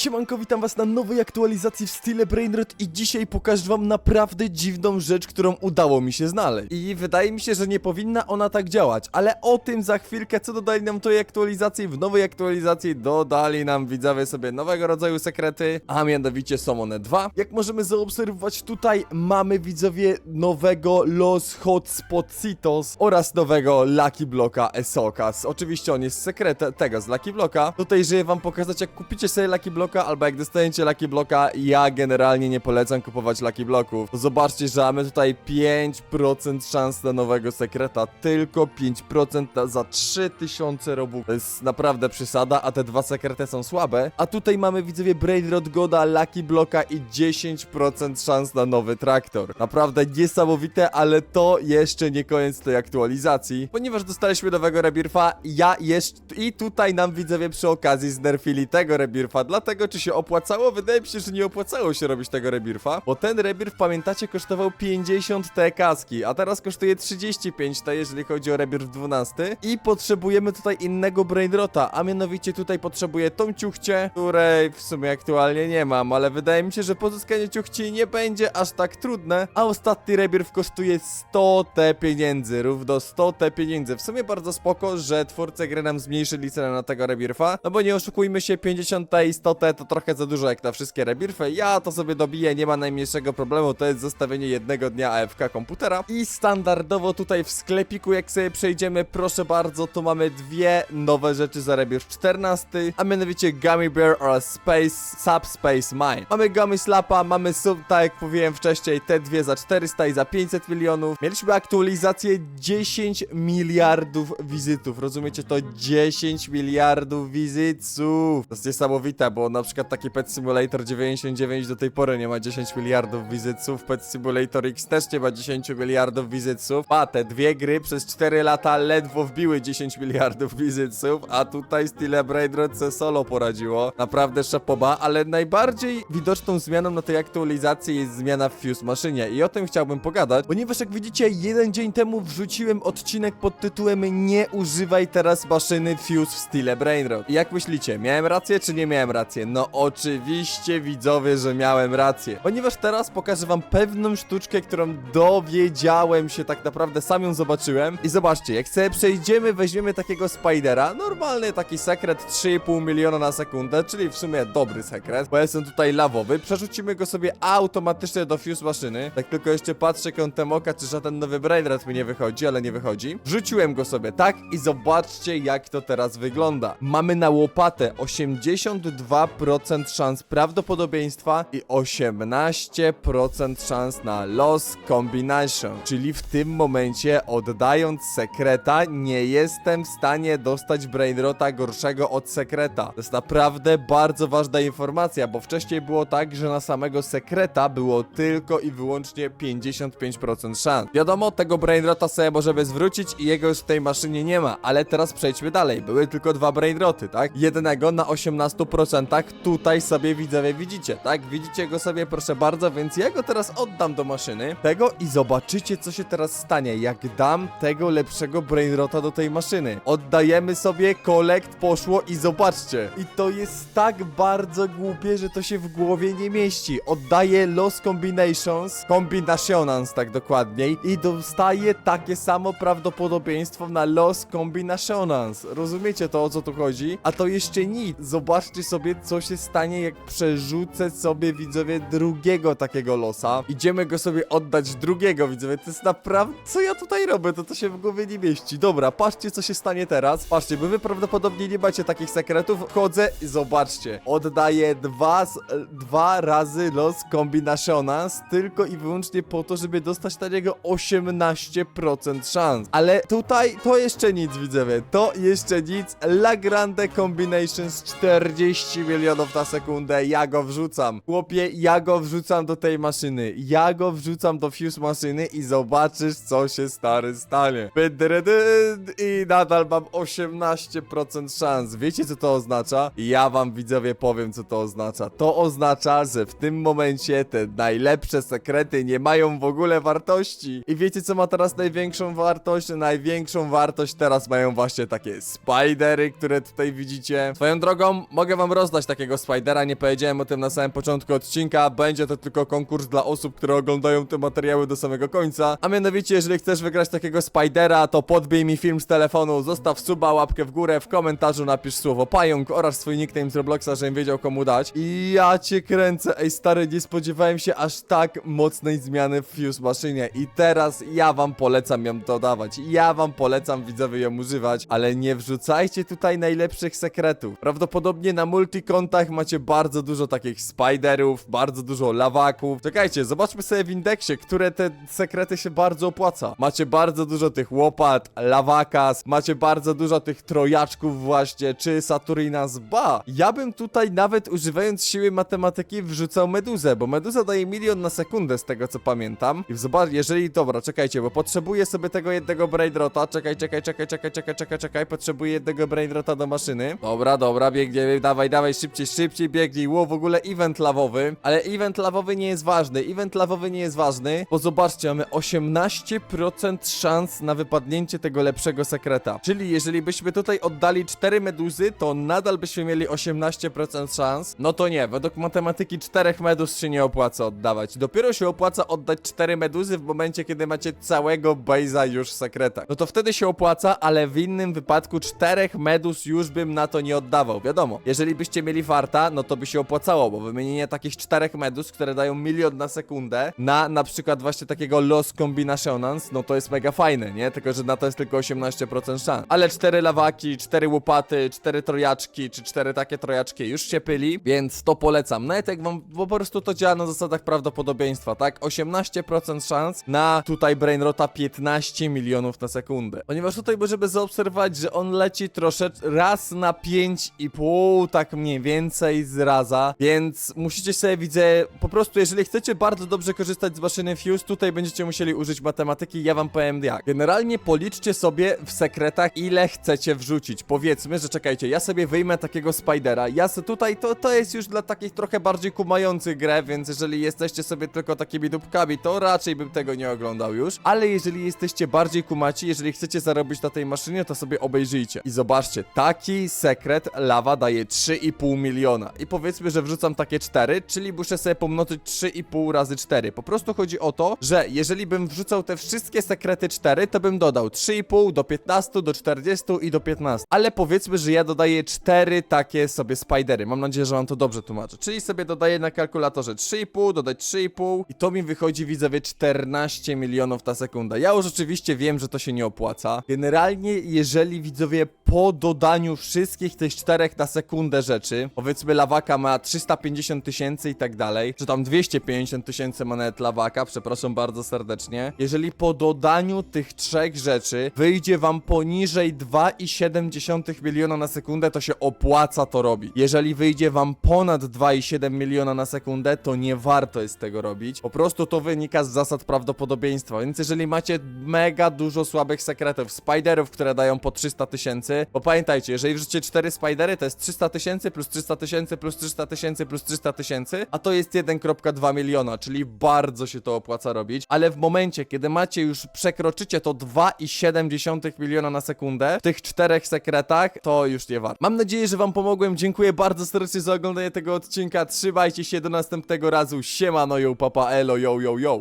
Siemanko, witam was na nowej aktualizacji w stile Brainrot i dzisiaj pokażę wam naprawdę dziwną rzecz, którą udało mi się znaleźć. I wydaje mi się, że nie powinna ona tak działać, ale o tym za chwilkę, co dodali nam tej aktualizacji. W nowej aktualizacji dodali nam widzowie sobie nowego rodzaju sekrety, a mianowicie są one dwa. Jak możemy zaobserwować tutaj, mamy widzowie nowego Los Hotspotsitos oraz nowego Lucky Blocka Esokas. Oczywiście on jest sekretem tego z Lucky Blocka. Tutaj żyję wam pokazać, jak kupicie sobie Lucky Blocka, albo jak dostaniecie Lucky Blocka, ja generalnie nie polecam kupować Lucky Blocków. To zobaczcie, że mamy tutaj 5% szans na nowego sekreta, tylko 5% na- za 3000 robów. To jest naprawdę przesada, a te dwa sekrety są słabe. A tutaj mamy widzowie Brainrot Goda, Lucky Blocka i 10% szans na nowy traktor. Naprawdę niesamowite, ale to jeszcze nie koniec tej aktualizacji, ponieważ dostaliśmy nowego rebirfa, ja jeszcze i tutaj nam widzowie przy okazji znerfili tego rebirfa, dlatego czy się opłacało? Wydaje mi się, że nie opłacało się robić tego rebirfa, bo ten rebirf, pamiętacie, kosztował 50 te kaski, a teraz kosztuje 35 te, jeżeli chodzi o rebirf 12 i potrzebujemy tutaj innego brainrota, a mianowicie tutaj potrzebuję tą ciuchcię, której w sumie aktualnie nie mam, ale wydaje mi się, że pozyskanie ciuchci nie będzie aż tak trudne, a ostatni rebirf kosztuje 100 te pieniędzy, równo 100 te pieniędzy. W sumie bardzo spoko, że twórcy gry nam zmniejszyli cenę na tego rebirfa, no bo nie oszukujmy się, 50 te i 100 te to trochę za dużo jak na wszystkie rebirfy. Ja to sobie dobiję, nie ma najmniejszego problemu, to jest zostawienie jednego dnia AFK komputera. I standardowo tutaj w sklepiku, jak sobie przejdziemy, proszę bardzo, to mamy dwie nowe rzeczy za rebirf 14, a mianowicie Gummy Bear oraz Space Subspace Mine. Mamy Gummy Slapa, mamy sub, tak jak mówiłem wcześniej, te dwie za 400 i za 500 milionów. Mieliśmy aktualizację 10 miliardów wizytów, rozumiecie to? 10 miliardów wizytów. To jest niesamowite, bo na przykład taki Pet Simulator 99 do tej pory nie ma 10 miliardów wizytów, Pet Simulator X też nie ma 10 miliardów wizytów, a te dwie gry przez 4 lata ledwo wbiły 10 miliardów wizytów, a tutaj Stile Brainrot se solo poradziło. Naprawdę szapoba, ale najbardziej widoczną zmianą na tej aktualizacji jest zmiana w Fuse maszynie i o tym chciałbym pogadać, ponieważ jak widzicie, jeden dzień temu wrzuciłem odcinek pod tytułem Nie używaj teraz maszyny Fuse w stile Brainrot. I jak myślicie, miałem rację czy nie miałem rację? No oczywiście widzowie, że miałem rację, ponieważ teraz pokażę wam pewną sztuczkę, którą dowiedziałem się tak naprawdę, sam ją zobaczyłem i zobaczcie, jak sobie przejdziemy, weźmiemy takiego Spidera, normalny taki sekret 3,5 miliona na sekundę, czyli w sumie dobry sekret, bo jestem tutaj lawowy, przerzucimy go sobie automatycznie do fuse maszyny, tak tylko jeszcze patrzę kątem oka, czy żaden nowy brainrot mi nie wychodzi, ale nie wychodzi. Wrzuciłem go sobie, tak? I zobaczcie, jak to teraz wygląda. Mamy na łopatę 82% szans prawdopodobieństwa i 18% szans na loss combination, czyli w tym momencie oddając sekreta nie jestem w stanie dostać brainrota gorszego od sekreta. To jest naprawdę bardzo ważna informacja, bo wcześniej było tak, że na samego sekreta było tylko i wyłącznie 55% szans. Wiadomo, tego brainrota sobie możemy zwrócić i jego już w tej maszynie nie ma, ale teraz przejdźmy dalej. Były tylko dwa brainroty, tak? Jednego na 18% tutaj sobie widzowie widzicie, tak? Widzicie go sobie proszę bardzo, więc ja go teraz oddam do maszyny tego i zobaczycie co się teraz stanie, jak dam tego lepszego brainrota do tej maszyny. Oddajemy sobie, kolekt poszło i zobaczcie. I to jest tak bardzo głupie, że to się w głowie nie mieści. Oddaję Lost Combinations, Combinationans tak dokładniej i dostaję takie samo prawdopodobieństwo na Lost Combinationans. Rozumiecie to o co tu chodzi? A to jeszcze nic. Zobaczcie sobie co się stanie jak przerzucę sobie widzowie drugiego takiego losa. Idziemy go sobie oddać drugiego widzowie. To jest naprawdę... Co ja tutaj robię? To to się w głowie nie mieści. Dobra, patrzcie co się stanie teraz. Patrzcie, bo wy prawdopodobnie nie macie takich sekretów. Wchodzę i zobaczcie. Oddaję dwa, z- dwa razy los combinationans tylko i wyłącznie po to, żeby dostać na niego 18% szans. Ale tutaj to jeszcze nic widzowie. To jeszcze nic. La Grande Combinations 40 milionów na sekundę. Ja go wrzucam. Chłopie, ja go wrzucam do tej maszyny. Ja go wrzucam do fuse maszyny i zobaczysz co się stary stanie. I nadal mam 18% szans. Wiecie co to oznacza? Ja wam widzowie powiem co to oznacza. To oznacza, że w tym momencie te najlepsze sekrety nie mają w ogóle wartości. I wiecie co ma teraz największą wartość? Największą wartość teraz mają właśnie takie spidery, które tutaj widzicie. Swoją drogą mogę wam rozdać takiego Spidera, nie powiedziałem o tym na samym początku odcinka, będzie to tylko konkurs dla osób, które oglądają te materiały do samego końca, a mianowicie jeżeli chcesz wygrać takiego Spidera, to podbij mi film z telefonu, zostaw suba, łapkę w górę, w komentarzu napisz słowo pająk oraz swój nickname z Robloxa, żebym wiedział komu dać. I ja cię kręcę, ej stary, nie spodziewałem się aż tak mocnej zmiany w Fuse maszynie i teraz ja wam polecam ją dodawać, ja wam polecam widzowie ją używać, ale nie wrzucajcie tutaj najlepszych sekretów. Prawdopodobnie na macie bardzo dużo takich spiderów, bardzo dużo lawaków. Czekajcie, zobaczmy sobie w indeksie, które te sekrety się bardzo opłaca. Macie bardzo dużo tych łopat, lawakas, macie bardzo dużo tych trojaczków właśnie, czy Saturinas, ba! Ja bym tutaj nawet używając siły matematyki wrzucał meduzę, bo meduza daje milion na sekundę z tego co pamiętam. I zobacz, jeżeli, dobra, czekajcie, bo potrzebuję sobie tego jednego brainrota, czekaj, czekaj, czekaj, czekaj, czekaj, czekaj, czekaj, potrzebuję jednego brainrota do maszyny. Dobra, dobra, biegnie, dawaj, dawaj, szybciej, szybciej biegnij, ło, w ogóle event lawowy, ale event lawowy nie jest ważny, event lawowy nie jest ważny, bo zobaczcie, mamy 18% szans na wypadnięcie tego lepszego sekreta. Czyli jeżeli byśmy tutaj oddali 4 meduzy, to nadal byśmy mieli 18% szans. No to nie, według matematyki 4 meduz się nie opłaca oddawać. Dopiero się opłaca oddać 4 meduzy w momencie, kiedy macie całego base'a już w sekretach. No to wtedy się opłaca, ale w innym wypadku 4 meduz już bym na to nie oddawał. Wiadomo, jeżeli byście mieli farta, no to by się opłacało, bo wymienienie takich 4 meduz, które dają milion na sekundę, na na przykład właśnie takiego Los Combinationans, no to jest mega fajne, nie? Tylko, że na to jest tylko 18% szans. Ale 4 lawaki, 4 łopaty, 4 trojaczki, czy 4 takie trojaczki już się pyli, więc to polecam. Nawet jak wam po prostu to działa na zasadach prawdopodobieństwa, tak? 18% szans na tutaj Brainrota 15 milionów na sekundę. Ponieważ tutaj możemy zaobserwować, że on leci troszeczkę raz na 5,5, tak mniej więcej z raza, więc musicie sobie widzę, po prostu jeżeli chcecie bardzo dobrze korzystać z maszyny Fuse, tutaj będziecie musieli użyć matematyki, ja wam powiem jak. Generalnie policzcie sobie w sekretach, ile chcecie wrzucić. Powiedzmy, że czekajcie, ja sobie wyjmę takiego Spidera, ja se tutaj, to, to jest już dla takich trochę bardziej kumających grę, więc jeżeli jesteście sobie tylko takimi dupkami, to raczej bym tego nie oglądał już, ale jeżeli jesteście bardziej kumaci, jeżeli chcecie zarobić na tej maszynie, to sobie obejrzyjcie. I zobaczcie, taki sekret lawa daje 3,5 miliona. I powiedzmy, że wrzucam takie 4, czyli muszę sobie pomnożyć 3,5 razy 4. Po prostu chodzi o to, że jeżeli bym wrzucał te wszystkie sekrety 4, to bym dodał 3,5 do 15, do 40 i do 15. Ale powiedzmy, że ja dodaję 4 takie sobie spidery. Mam nadzieję, że wam to dobrze tłumaczę. Czyli sobie dodaję na kalkulatorze 3,5, dodać 3,5 i to mi wychodzi widzowie 14 milionów na sekundę. Ja już oczywiście wiem, że to się nie opłaca. Generalnie, jeżeli widzowie po dodaniu wszystkich tych czterech na sekundę rzeczy, powiedzmy lawaka ma 350 tysięcy i tak dalej, czy tam 250 tysięcy monet lawaka, przepraszam bardzo serdecznie. Jeżeli po dodaniu tych trzech rzeczy wyjdzie wam poniżej 2,7 miliona na sekundę, to się opłaca to robić. Jeżeli wyjdzie wam ponad 2,7 miliona na sekundę, to nie warto jest tego robić. Po prostu to wynika z zasad prawdopodobieństwa. Więc jeżeli macie mega dużo słabych sekretów, spiderów, które dają po 300 tysięcy, bo pamiętajcie, jeżeli wrzucicie 4 spidery, to jest 300 tysięcy plus 300 tysięcy plus 300 tysięcy plus 300 tysięcy, a to jest 1,2 miliona, czyli bardzo się to opłaca robić. Ale w momencie, kiedy macie już przekroczycie to 2,7 miliona na sekundę w tych czterech sekretach, to już nie warto. Mam nadzieję, że wam pomogłem. Dziękuję bardzo serdecznie za oglądanie tego odcinka. Trzymajcie się do następnego razu. Siema, no yo, papa, elo, yo, yo, yo.